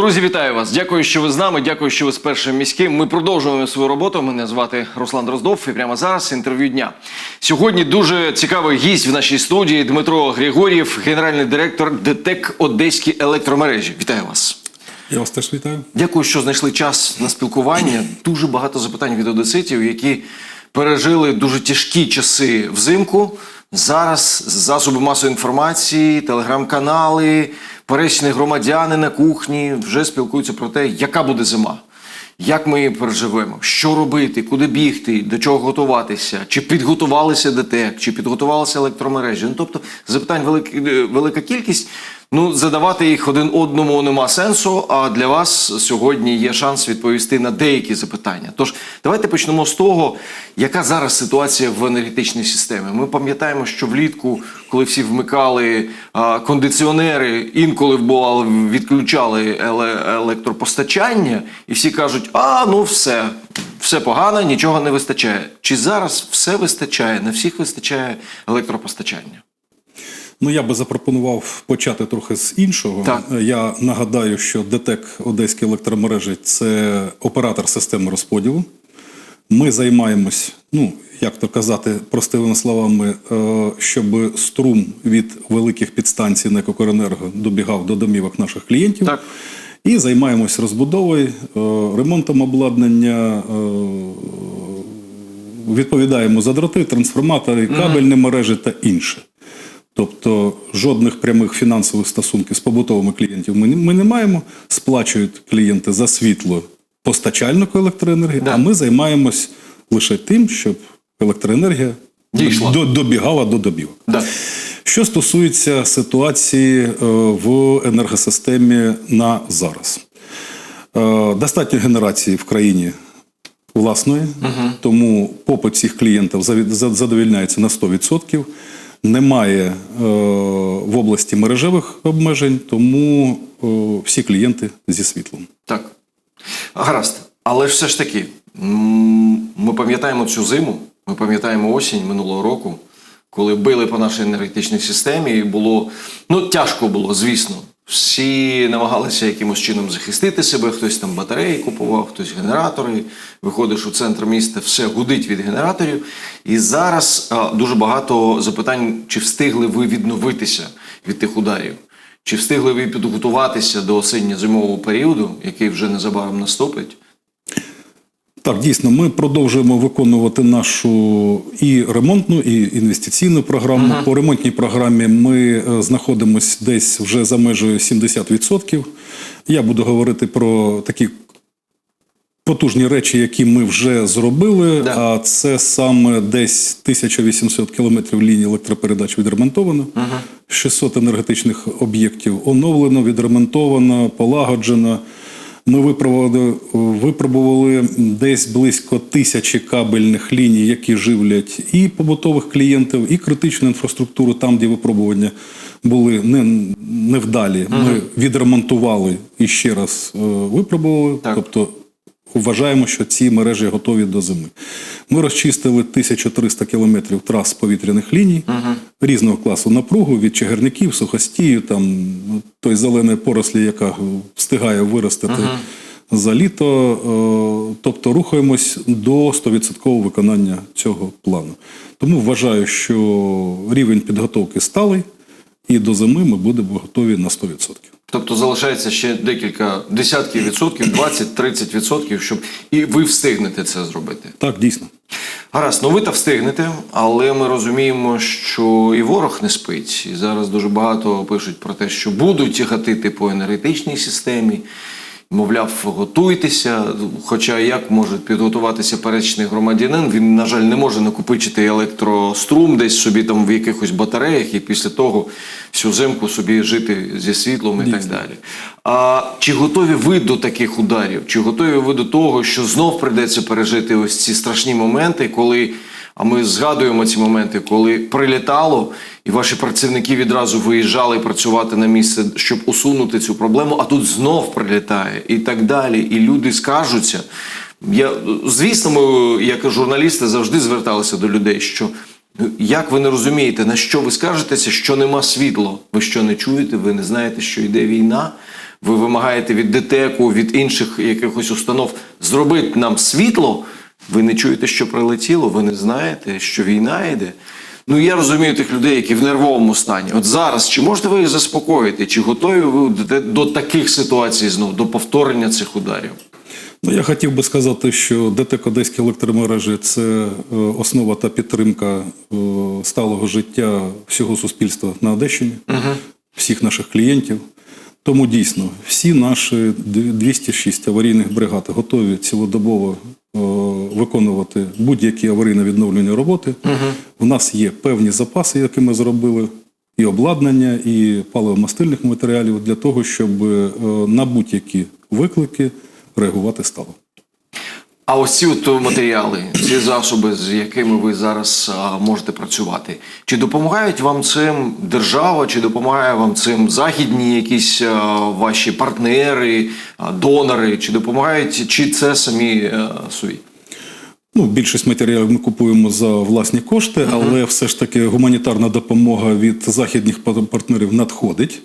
Друзі, вітаю вас! Дякую, що ви з нами. Дякую, що ви з першим міським. Ми продовжуємо свою роботу. Мене звати Руслан Дроздов. І прямо зараз інтерв'ю дня. Сьогодні дуже цікавий гість в нашій студії Дмитро Григорєв, генеральний директор ДТЕК Одеські електромережі. Вітаю вас. Я вас теж вітаю. Дякую, що знайшли час на спілкування. Дуже багато запитань від одеситів, які пережили дуже тяжкі часи взимку. Зараз засоби масової інформації, телеграм-канали, пересічні громадяни на кухні вже спілкуються про те, яка буде зима. Як ми її переживемо, що робити, куди бігти, до чого готуватися, чи підготувалися ДТЕК, чи підготувалися електромережі. Ну, тобто запитань велика, велика кількість. Ну, задавати їх один одному нема сенсу. А для вас сьогодні є шанс відповісти на деякі запитання. Тож давайте почнемо з того, яка зараз ситуація в енергетичній системі. Ми пам'ятаємо, що влітку, коли всі вмикали а, кондиціонери, інколи бувало відключали еле- електропостачання, і всі кажуть: а ну все. Все погано, нічого не вистачає. Чи зараз все вистачає? На всіх вистачає електропостачання? Ну я би запропонував почати трохи з іншого. Так. Я нагадаю, що ДТЕК Одеські електромережі це оператор системи розподілу. Ми займаємось, ну як то казати, простими словами, е, щоб струм від великих підстанцій НЕК «Укренерго» добігав до домівок наших клієнтів. Так. І займаємось розбудовою, е, ремонтом обладнання, е, відповідаємо за дроти, трансформатори, кабельні мережі та інше. Тобто жодних прямих фінансових стосунків з побутовими клієнтів ми, не- ми не маємо. Сплачують клієнти за світло постачальнику електроенергії, Да. а ми займаємось лише тим, щоб електроенергія Дійшла. до- добігала до добівок. Да. Що стосується ситуації е, в енергосистемі на зараз, Е, достатньо генерації в країні власної, тому попит цих клієнтів задовільняється на 100%. Немає е, в області мережевих обмежень, тому е, всі клієнти зі світлом. Так. Гаразд. Але ж все ж таки, ми пам'ятаємо цю зиму, ми пам'ятаємо осінь минулого року, коли били по нашій енергетичній системі, і було ну тяжко було, звісно. Всі намагалися якимось чином захистити себе, хтось там батареї купував, хтось генератори. Виходиш у центр міста, все гудить від генераторів. І зараз а, дуже багато запитань, чи встигли ви відновитися від тих ударів. Чи встигли ви підготуватися до осінньо-зимового періоду, який вже незабаром наступить? Так, дійсно, ми продовжуємо виконувати нашу і ремонтну, і інвестиційну програму. По ремонтній програмі ми е, знаходимося десь вже за межею 70%. Я буду говорити про такі потужні речі, які ми вже зробили. Да. А це саме десь 1800 кілометрів лінії електропередач відремонтовано, 600 енергетичних об'єктів оновлено, відремонтовано, полагоджено. Ми випробували, випробували десь близько тисячі кабельних ліній, які живлять і побутових клієнтів, і критичну інфраструктуру, там, де випробування були не, невдалі. Ми відремонтували і ще раз е, випробували. Так. Тобто вважаємо, що ці мережі готові до зими. Ми розчистили 1300 кілометрів трас повітряних ліній різного класу напругу від чагарників, сухостію, там той зеленої порослі, яка встигає виростити за літо. Е, Тобто рухаємось до 100% виконання цього плану. Тому вважаю, що рівень підготовки сталий, і до зими ми будемо готові на 100%. Тобто залишається ще декілька десятків відсотків, 20-30 відсотків, щоб і ви встигнете це зробити. Так, дійсно. Гаразд, ну ви та встигнете, але ми розуміємо, що і ворог не спить. І зараз дуже багато пишуть про те, що будуть гатити по енергетичній системі. Мовляв, готуйтеся. Хоча як може підготуватися пересічний громадянин, він, на жаль, не може накопичити електрострум десь собі там в якихось батареях і після того всю зимку собі жити зі світлом і так далі. А чи готові ви до таких ударів? Чи готові ви до того, що знов прийдеться пережити ось ці страшні моменти, коли а ми згадуємо ці моменти, коли прилітало, і ваші працівники відразу виїжджали працювати на місце, щоб усунути цю проблему, а тут знов прилітає і так далі. І люди скажуться. Я, звісно, ми, як журналісти, завжди зверталися до людей, що ну, як ви не розумієте, на що ви скажетеся, що нема світло? Ви що не чуєте, ви не знаєте, що йде війна? ви вимагаєте від ДТЕКу, від інших якихось установ зробити нам світло. Ви не чуєте, що прилетіло, ви не знаєте, що війна йде. Ну я розумію тих людей, які в нервовому стані. От зараз чи можете ви їх заспокоїти? Чи готові ви до, до таких ситуацій знову, до повторення цих ударів? Ну, я хотів би сказати, що ДТЕК Одеські електромережі це е, основа та підтримка е, сталого життя всього суспільства на Одещині, всіх наших клієнтів. Тому дійсно всі наші 206 аварійних бригад готові цілодобово е, виконувати будь-які аварійно-відновлені роботи. У нас є певні запаси, які ми зробили, і обладнання, і паливо-мастильних матеріалів для того, щоб е, на будь-які виклики реагувати стало. А ось ці от матеріали, ці засоби, з якими ви зараз а, можете працювати, чи допомагають вам цим держава, чи допомагає вам цим західні якісь а, ваші партнери, а, донори, чи допомагають, чи це самі а, собі? Ну, більшість матеріалів ми купуємо за власні кошти, але все ж таки гуманітарна допомога від західних партнерів надходить.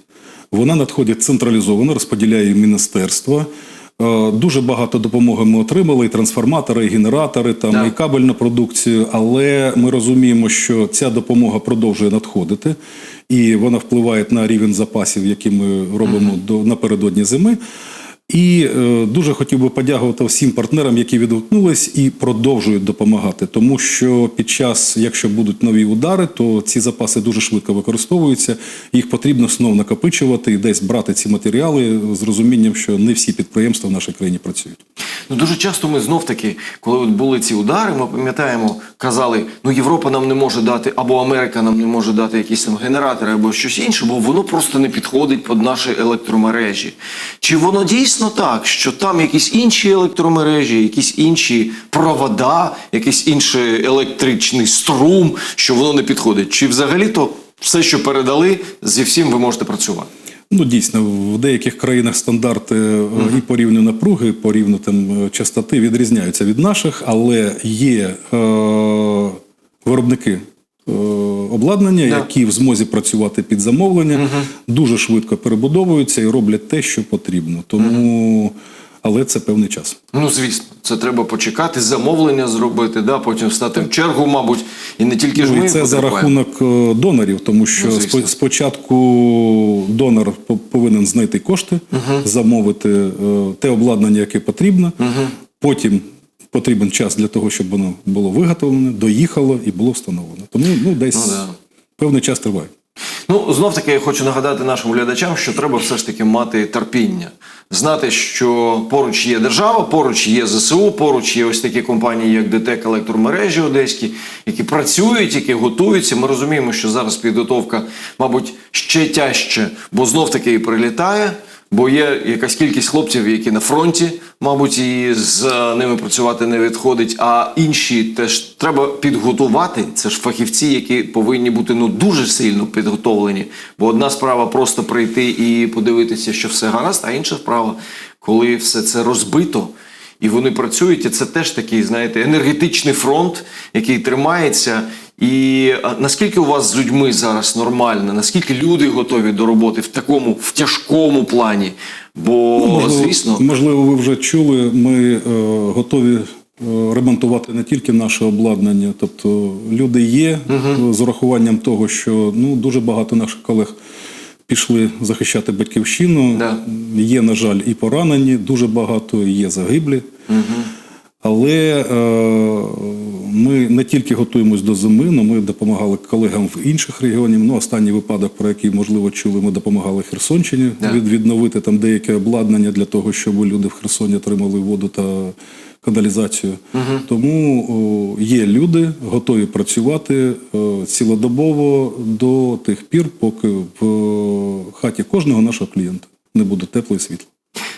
Вона надходить централізовано, розподіляє міністерство. Е, Дуже багато допомоги ми отримали, і трансформатори, і генератори, там, Так. і кабельну продукцію, але ми розуміємо, що ця допомога продовжує надходити, і вона впливає на рівень запасів, які ми робимо до, напередодні зими. І е, дуже хотів би подякувати всім партнерам, які відгукнулись і продовжують допомагати. Тому що під час, якщо будуть нові удари, то ці запаси дуже швидко використовуються. Їх потрібно знов накопичувати і десь брати ці матеріали з розумінням, що не всі підприємства в нашій країні працюють. Ну дуже часто ми знов таки, коли були ці удари, ми пам'ятаємо, казали, ну Європа нам не може дати, або Америка нам не може дати якісь там генератори, або щось інше, бо воно просто не підходить під наші електромережі. Чи воно дійсно так, що там якісь інші електромережі, якісь інші провода, якийсь інший електричний струм, що воно не підходить? Чи взагалі-то все, що передали, зі всім ви можете працювати? Ну, дійсно, в деяких країнах стандарти е, і по рівню напруги, по рівню там, е, частоти відрізняються від наших, але є е, виробники обладнання, Да. які в змозі працювати під замовлення, дуже швидко перебудовуються і роблять те, що потрібно. Тому, але це певний час. Ну, звісно, це треба почекати, замовлення зробити, да, потім стати в чергу, мабуть, і не тільки ж Ну, ми і це за рахунок е, донорів, тому що Ну, спо- спочатку донор по- повинен знайти кошти, замовити е, те обладнання, яке потрібно. Потім потрібен час для того, щоб воно було виготовлене, доїхало і було встановлено. Тому ну, десь Ну, да. певний час триває. Ну, знов таки я хочу нагадати нашим глядачам, що треба все ж таки мати терпіння, знати, що поруч є держава, поруч є ЗСУ, поруч є ось такі компанії, як ДТЕК електромережі Одеські, які працюють, які готуються. Ми розуміємо, що зараз підготовка, мабуть, ще тяжче, бо знов таки і прилітає. Бо є якась кількість хлопців, які на фронті, мабуть, і з ними працювати не відходить. А інші теж треба підготувати. Це ж фахівці, які повинні бути ну дуже сильно підготовлені. Бо одна справа просто прийти і подивитися, що все гаразд, а інша справа, коли все це розбито. І вони працюють, і це теж такий, знаєте, енергетичний фронт, який тримається. І наскільки у вас з людьми зараз нормально? Наскільки люди готові до роботи в такому в тяжкому плані? Бо, можливо, звісно, можливо, ви вже чули, ми е, готові е, ремонтувати не тільки наше обладнання, тобто люди є е, з урахуванням того, що ну дуже багато наших колег пішли захищати батьківщину. Да. Є, на жаль, і поранені, дуже багато є загиблі. Але е, ми не тільки готуємось до зими, але ми допомагали колегам в інших регіонах. Ну, останній випадок, про який можливо чули, ми допомагали Херсонщині від, відновити там деяке обладнання для того, щоб люди в Херсоні отримали воду та каналізацію. Тому о, є люди, готові працювати о, цілодобово до тих пір, поки в о, хаті кожного нашого клієнта не буде тепло і світло.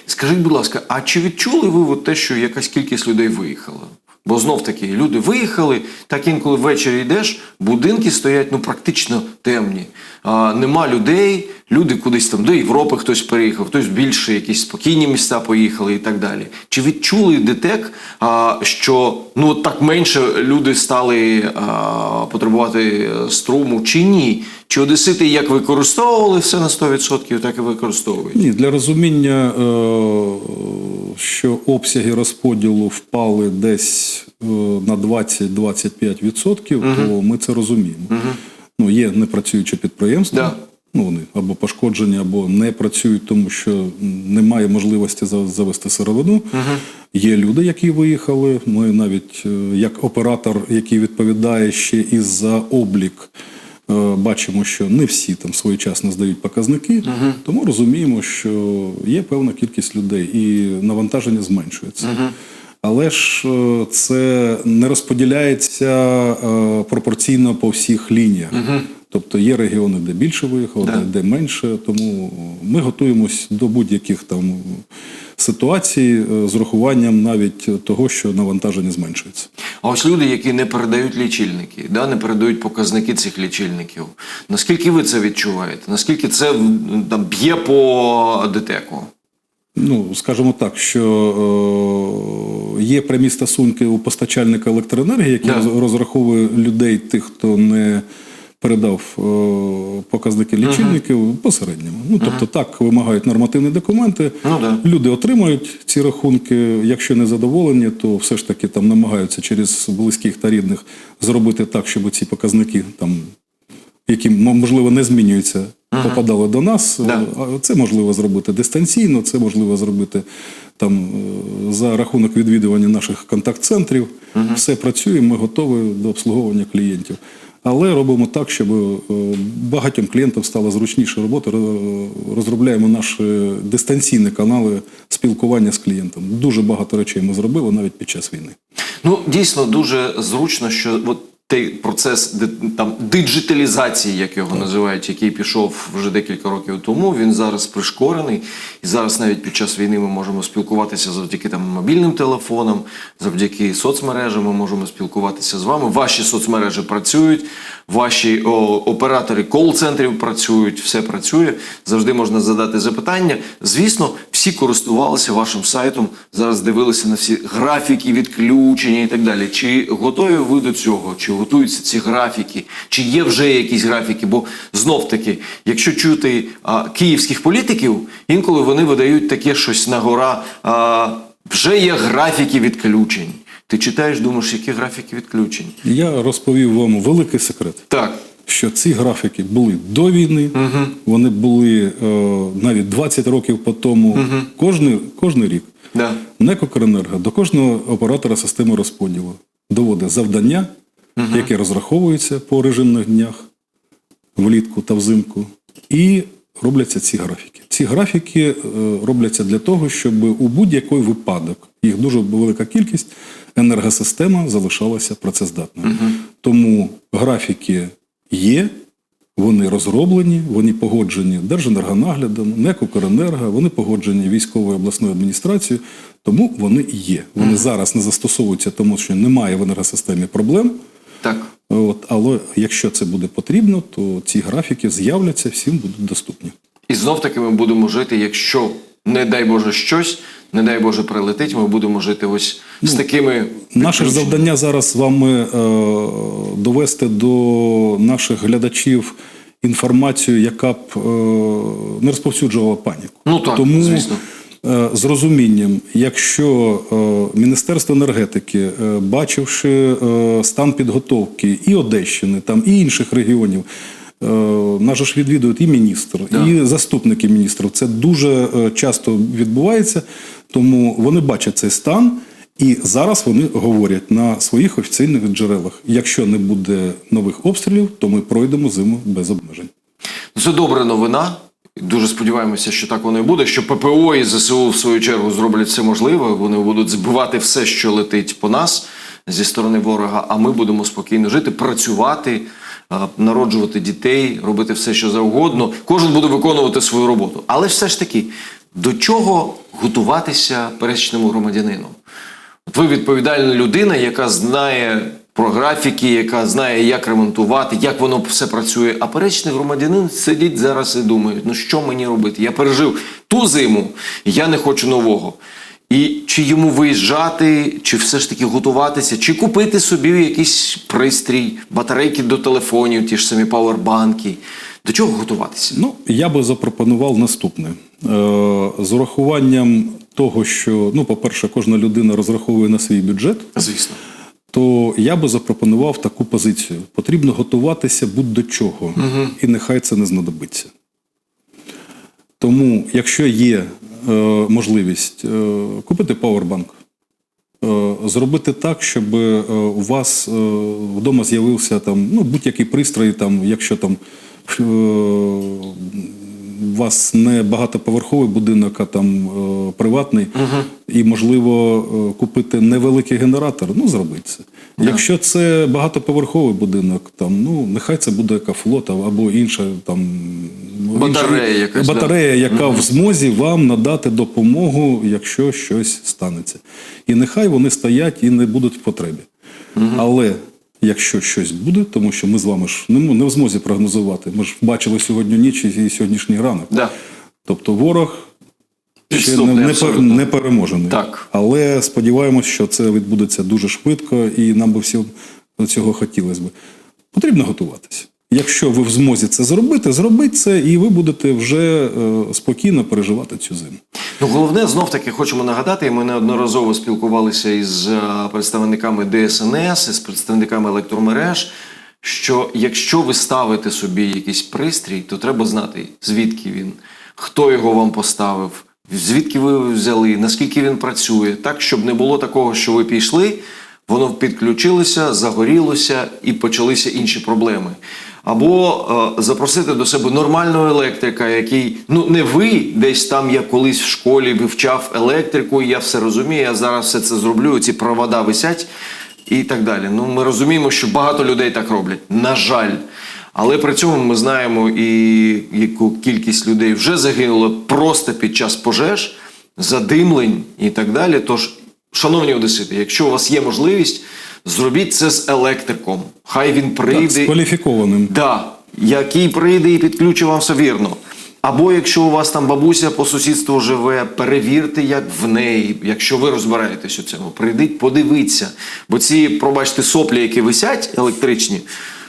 скажіть, будь ласка, а чи відчули ви те, що якась кількість людей виїхала? Бо знов таки люди виїхали, так інколи ввечері йдеш, будинки стоять ну практично темні. А, нема людей, люди кудись там до Європи хтось переїхав, хтось більше якісь спокійні міста поїхали і так далі. Чи відчули ДТЕК, а, що ну так менше люди стали а, потребувати е, струму, чи ні? Чи одесити як використовували все на 100%, так і використовують? Ні, для розуміння, е, що обсяги розподілу впали десь е, на 20-25%, то ми це розуміємо. Ну, є непрацюючі підприємства. Да. Ну, вони або пошкоджені, або не працюють, тому що немає можливості завести сировину. Є люди, які виїхали. Ми навіть е, як оператор, який відповідає ще і за облік, бачимо, що не всі там своєчасно здають показники, тому розуміємо, що є певна кількість людей і навантаження зменшується. Але ж е, це не розподіляється е, пропорційно по всіх лініях. Тобто є регіони, де більше виїхало, Да. де, менше. Тому ми готуємось до будь-яких там ситуацій е, з урахуванням навіть того, що навантаження зменшується. А ось люди, які не передають лічильники, да, не передають показники цих лічильників. Наскільки ви це відчуваєте? Наскільки це там б'є по ДТЕКу? Ну, скажімо так, що е, є прямі стосунки у постачальника електроенергії, який роз- розраховує людей, тих, хто не передав е, показники лічильників посередньому. Ну, тобто так вимагають нормативні документи. Ну, да. Люди отримають ці рахунки. Якщо не задоволені, то все ж таки там намагаються через близьких та рідних зробити так, щоб ці показники там які можливо не змінюються, попадали до нас. Да. Це можливо зробити дистанційно, це можливо зробити там е, за рахунок відвідування наших контакт-центрів. Все працює, ми готові до обслуговування клієнтів. Але робимо так, щоб е, багатьом клієнтам стала зручніша робота. Розробляємо наші дистанційні канали спілкування з клієнтом. Дуже багато речей ми зробили навіть під час війни. Ну, дійсно дуже зручно, що от той процес там диджиталізації, як його називають, який пішов вже декілька років тому, він зараз пришкорений. І зараз навіть під час війни ми можемо спілкуватися завдяки там мобільним телефонам, завдяки соцмережам. Ми можемо спілкуватися з вами. Ваші соцмережі працюють, ваші о, оператори кол-центрів працюють, все працює. Завжди можна задати запитання. Звісно, всі користувалися вашим сайтом, зараз дивилися на всі графіки відключення і так далі. Чи готові ви до цього? Чи готуються ці графіки? Чи є вже якісь графіки? Бо знов таки, якщо чути а, київських політиків, інколи вони видають таке щось на гора. А, вже є графіки відключень. Ти читаєш, думаєш, які графіки відключень? Я розповів вам великий секрет. Так. що ці графіки були до війни, вони були е, навіть 20 років по тому, кожний, кожний рік. Да. НЕК «Укренерго» до кожного оператора системи розподілу доводить завдання, яке розраховується по режимних днях влітку та взимку, і робляться ці графіки. Ці графіки е, робляться для того, щоб у будь-який випадок, їх дуже велика кількість, енергосистема залишалася працездатною. Тому графіки є, вони розроблені, вони погоджені Держенергонаглядом, НЕК «Укренерго», вони погоджені військовою обласною адміністрацією, тому вони є. Вони зараз не застосовуються, тому що немає в енергосистемі проблем. Так. От, але якщо це буде потрібно, то ці графіки з'являться, всім будуть доступні. І знов таки ми будемо жити, якщо, не дай Боже, щось, не дай Боже, прилетить, ми будемо жити ось з такими. Наше ж завдання зараз з вами е, довести до наших глядачів інформацію, яка б е, не розповсюджувала паніку. Ну так, Тому звісно. Е, з розумінням, якщо е, Міністерство енергетики, е, бачивши стан підготовки і Одещини, там і інших регіонів. Нас ж відвідують і міністр, Да. і заступники міністрів. Це дуже часто відбувається, тому вони бачать цей стан, і зараз вони говорять на своїх офіційних джерелах: якщо не буде нових обстрілів, то ми пройдемо зиму без обмежень. Це добра новина. Дуже сподіваємося, що так воно і буде. Що ППО і ЗСУ в свою чергу зроблять все можливе. Вони будуть збивати все, що летить по нас зі сторони ворога. А ми будемо спокійно жити, працювати, народжувати дітей, робити все, що завгодно. Кожен буде виконувати свою роботу. Але все ж таки, до чого готуватися пересічному громадянину? От ви відповідальна людина, яка знає про графіки, яка знає, як ремонтувати, як воно все працює. А перечний громадянин сидить зараз і думає, ну що мені робити? Я пережив ту зиму, я не хочу нового. І чи йому виїжджати, чи все ж таки готуватися, чи купити собі якийсь пристрій, батарейки до телефонів, ті ж самі пауербанки. До чого готуватися? Ну, я би запропонував наступне. Е, з урахуванням того, що, ну, по-перше, кожна людина розраховує на свій бюджет, Звісно. То я би запропонував таку позицію. Потрібно готуватися будь до чого, і нехай це не знадобиться. Тому, якщо є е, можливість е, купити пауербанк, е, зробити так, щоб е, у вас е, вдома з'явився там ну, будь-який пристрій, там, якщо там е, у вас не багатоповерховий будинок, а там е, приватний, і можливо е, купити невеликий генератор, ну зробіть це. Якщо це багатоповерховий будинок, там ну нехай це буде екофлот або інша там Батарея інша- якась, да. батарея, яка в змозі вам надати допомогу, якщо щось станеться. І нехай вони стоять і не будуть в потребі. Але якщо щось буде, тому що ми з вами ж не, не в змозі прогнозувати. Ми ж бачили сьогодні ніч і сьогоднішній ранок. Да. Тобто ворог ще не, не, не переможений. Так. Але сподіваємось, що це відбудеться дуже швидко, і нам би всім цього хотілося б. Потрібно готуватися. Якщо ви в змозі це зробити, зробіть це, і ви будете вже е, спокійно переживати цю зиму. Ну, головне, знов таки хочемо нагадати, ми неодноразово спілкувалися із е, представниками ДСНС, із представниками електромереж. Що якщо ви ставите собі якийсь пристрій, то треба знати, звідки він, хто його вам поставив, звідки ви взяли, наскільки він працює, так, щоб не було такого, що ви пішли, воно підключилося, загорілося і почалися інші проблеми. Або е, запросити до себе нормального електрика, який ну не ви десь там я колись в школі вивчав електрику, і я все розумію, я зараз все це зроблю, ці провода висять і так далі. Ну ми розуміємо, що багато людей так роблять. На жаль. Але при цьому ми знаємо і яку кількість людей вже загинуло просто під час пожеж, задимлень і так далі. Тож, шановні одесити, якщо у вас є можливість, зробіть це з електриком. Хай він прийде. Так, з кваліфікованим. Да, який прийде і підключить вам все вірно. Або якщо у вас там бабуся по сусідству живе, перевірте, як в неї, якщо ви розбираєтесь у цьому, прийдіть, подивіться. Бо ці, пробачте, соплі, які висять електричні,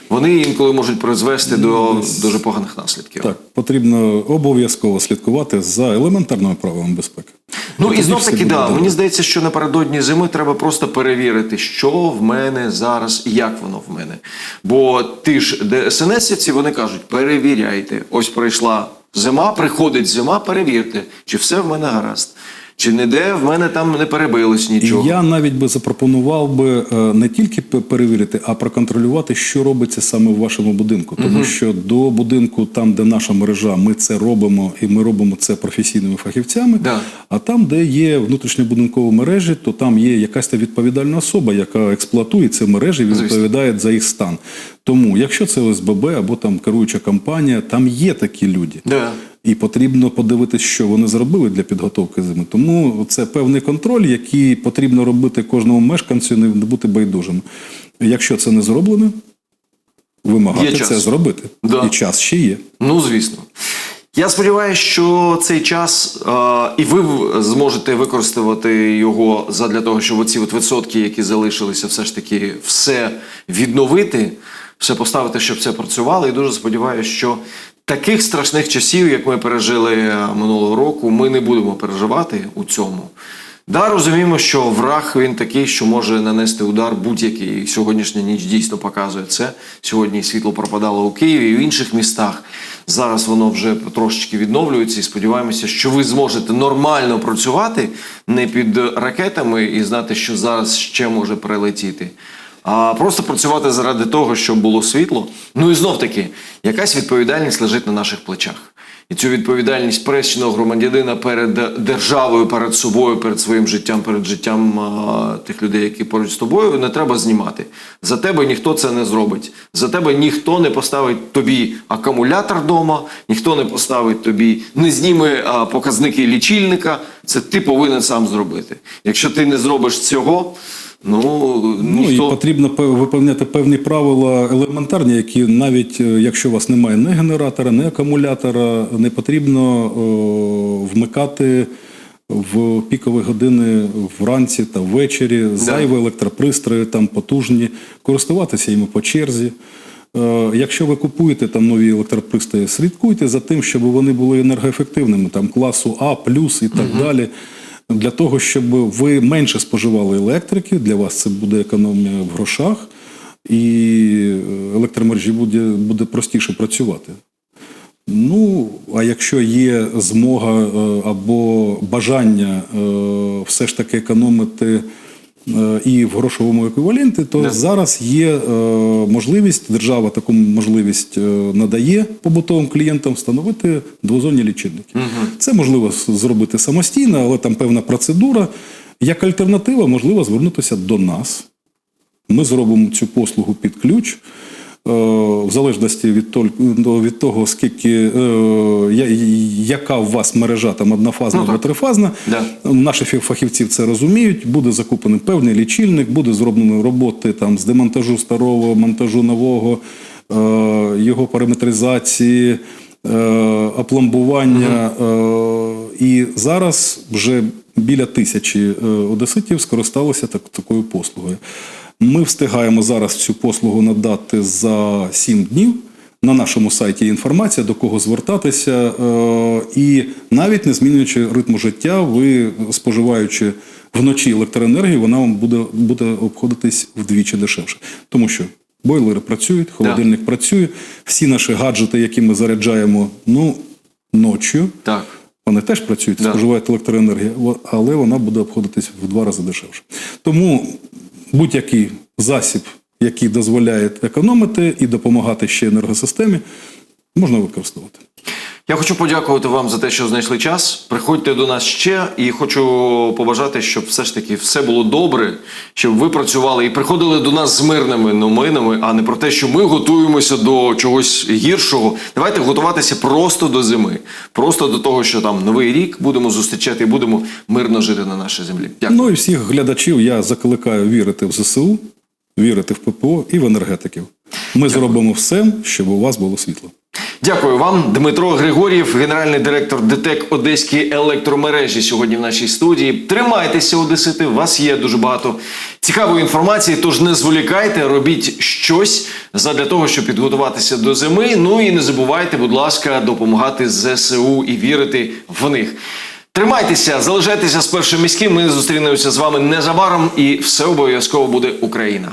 вони інколи можуть призвести до дуже поганих наслідків. Так, потрібно обов'язково слідкувати за елементарними правилами безпеки. Ну і тоді знов таки, да, мені здається, що напередодні зими треба просто перевірити, що в мене зараз і як воно в мене. Бо ті ж ДСНСівці, вони кажуть, перевіряйте. Ось прийшла зима, приходить зима, перевірте, чи все в мене гаразд, чи ніде в мене там не перебилось нічого. Я навіть би запропонував би е, не тільки перевірити, а проконтролювати, що робиться саме в вашому будинку. Тому що до будинку, там, де наша мережа, ми це робимо, і ми робимо це професійними фахівцями. Да. А там, де є внутрішньобудинкові мережі, то там є якась та відповідальна особа, яка експлуатує ці мережі відповідає за їх стан. Тому, якщо це ОСББ або там керуюча компанія, там є такі люди. Да. І потрібно подивитися, що вони зробили для підготовки зими. Тому це певний контроль, який потрібно робити кожному мешканцю, не бути байдужим. Якщо це не зроблено, вимагати це зробити. Да. І час ще є. Ну, звісно. Я сподіваюся, що цей час е, і ви зможете використати його задля того, щоб оці от відсотки, які залишилися, все ж таки все відновити, все поставити, щоб це працювало. І дуже сподіваюся, що таких страшних часів, як ми пережили е, минулого року, ми не будемо переживати у цьому. Да, розуміємо, що враг він такий, що може нанести удар будь-який. Сьогоднішня ніч дійсно показує це. Сьогодні світло пропадало у Києві і в інших містах. Зараз воно вже трошечки відновлюється і сподіваємося, що ви зможете нормально працювати не під ракетами і знати, що зараз ще може прилетіти. А просто працювати заради того, щоб було світло. Ну і знов таки, якась відповідальність лежить на наших плечах. і цю відповідальність пересічного громадянина перед державою, перед собою, перед своїм життям, перед життям а, тих людей, які поруч з тобою, не треба знімати. За тебе ніхто це не зробить. За тебе ніхто не поставить тобі акумулятор вдома, ніхто не поставить тобі, не зніме а, показники лічильника. Це ти повинен сам зробити. Якщо ти не зробиш цього, ну, Ну і потрібно виповняти певні правила елементарні, які навіть е, якщо у вас немає ні генератора, ні акумулятора, не потрібно о, вмикати в пікові години вранці та ввечері зайві електропристрої, там потужні, користуватися їми по черзі. Е, Якщо ви купуєте там нові електропристрої, слідкуйте за тим, щоб вони були енергоефективними, там класу А, плюс і так далі. Для того, щоб ви менше споживали електрики, для вас це буде економія в грошах, і е, електромережі буде, буде простіше працювати. Ну, а якщо є змога е, або бажання е, все ж таки економити і в грошовому еквіваленті, то yeah. зараз є е, можливість, держава таку можливість е, надає побутовим клієнтам встановити двозонні лічильники. Це можливо зробити самостійно, але там певна процедура. Як альтернатива, можливо звернутися до нас. Ми зробимо цю послугу під ключ. Е, В залежності від, від того, скільки е, яка у вас мережа там однофазна Ну, або трифазна, Да. наші фахівці це розуміють. Буде закуплений певний лічильник, буде зроблено роботи там з демонтажу старого, монтажу нового, е, його параметризації, опломбування. Е, і зараз вже біля тисячі одеситів скористалися так, такою послугою. Ми встигаємо зараз цю послугу надати за 7 днів. На нашому сайті є інформація, до кого звертатися, е, і навіть не змінюючи ритму життя, ви споживаючи вночі електроенергію, вона вам буде, буде обходитись вдвічі дешевше. Тому що бойлери працюють, холодильник працює, всі наші гаджети, які ми заряджаємо ну, ночі, Так. вони теж працюють, Да. споживають електроенергію, але вона буде обходитись в два рази дешевше. Тому будь-який засіб, який дозволяє економити і допомагати ще енергосистемі, можна використовувати. Я хочу подякувати вам за те, що знайшли час. Приходьте до нас ще і хочу побажати, щоб все ж таки все було добре, щоб ви працювали і приходили до нас з мирними новинами, а не про те, що ми готуємося до чогось гіршого. Давайте готуватися просто до зими, просто до того, що там новий рік будемо зустрічати і будемо мирно жити на нашій землі. Дякую. Ну і всіх глядачів я закликаю вірити в ЗСУ, вірити в ППО і в енергетиків. Ми зробимо все, щоб у вас було світло. Дякую вам, Дмитро Григор'єв, генеральний директор ДТЕК Одеської електромережі. Сьогодні в нашій студії. Тримайтеся, Одесити. У вас є дуже багато цікавої інформації. Тож не зволікайте, робіть щось задля того, щоб підготуватися до зими. Ну і не забувайте, будь ласка, допомагати ЗСУ і вірити в них. Тримайтеся, залишайтеся з першим міським. Ми зустрінемося з вами незабаром, і все обов'язково буде Україна.